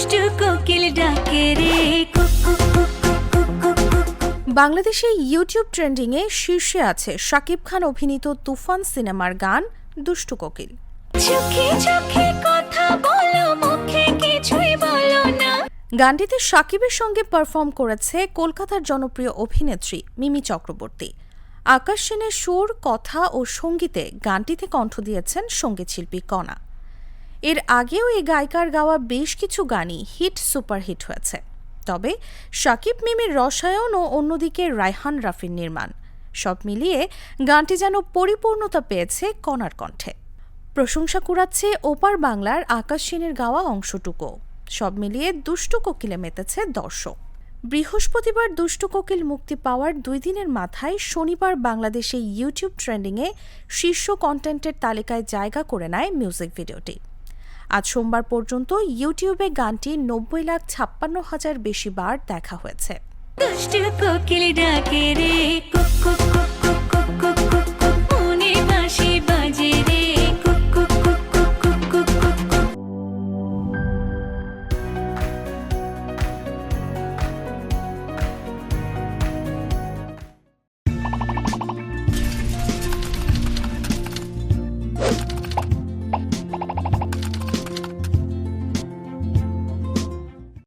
দুষ্টু কোকিল ডাকে রে কুকু কুকু কুকু কুকু বাংলাদেশে ইউটিউব ট্রেন্ডিংয়ে শীর্ষে আছে শাকিব খান অভিনীত তুফান সিনেমার গান দুষ্টু কোকিল। গানটিতে শাকিবের সঙ্গে পারফর্ম করেছে কলকাতার জনপ্রিয় অভিনেত্রী মিমি চক্রবর্তী। আকাশ সেনের সুর কথা ও সঙ্গীতে গানটিতে কণ্ঠ দিয়েছেন সঙ্গীতশিল্পী কণা। এর আগেও এই গায়িকার গাওয়া বেশ কিছু গানই হিট, সুপারহিট হয়েছে। তবে শাকিব মিমির রসায়ন ও অন্যদিকে রায়হান রাফির নির্মাণ। সব মিলিয়ে গানটি যেন পরিপূর্ণতা পেয়েছে কণার কণ্ঠে। প্রশংসা কুড়াচ্ছে ওপার বাংলার আকাশ সেনের গাওয়া অংশটুকু। সব মিলিয়ে দুষ্টু কোকিলে মেতেছে দর্শক। বৃহস্পতিবার দুষ্টু কোকিল মুক্তি পাওয়ার দুই দিনের মাথায় শনিবার বাংলাদেশে ইউটিউব ট্রেন্ডিংয়ে শীর্ষ কন্টেন্টের তালিকায় জায়গা করে নেয় মিউজিক ভিডিওটি আজ সোমবার পর্যন্ত ইউটিউবে গানটি নব্বই লাখ ছাপ্পান্ন হাজার বেশি বার দেখা হয়েছে। দুষ্ট কোকিল ডাকে রে।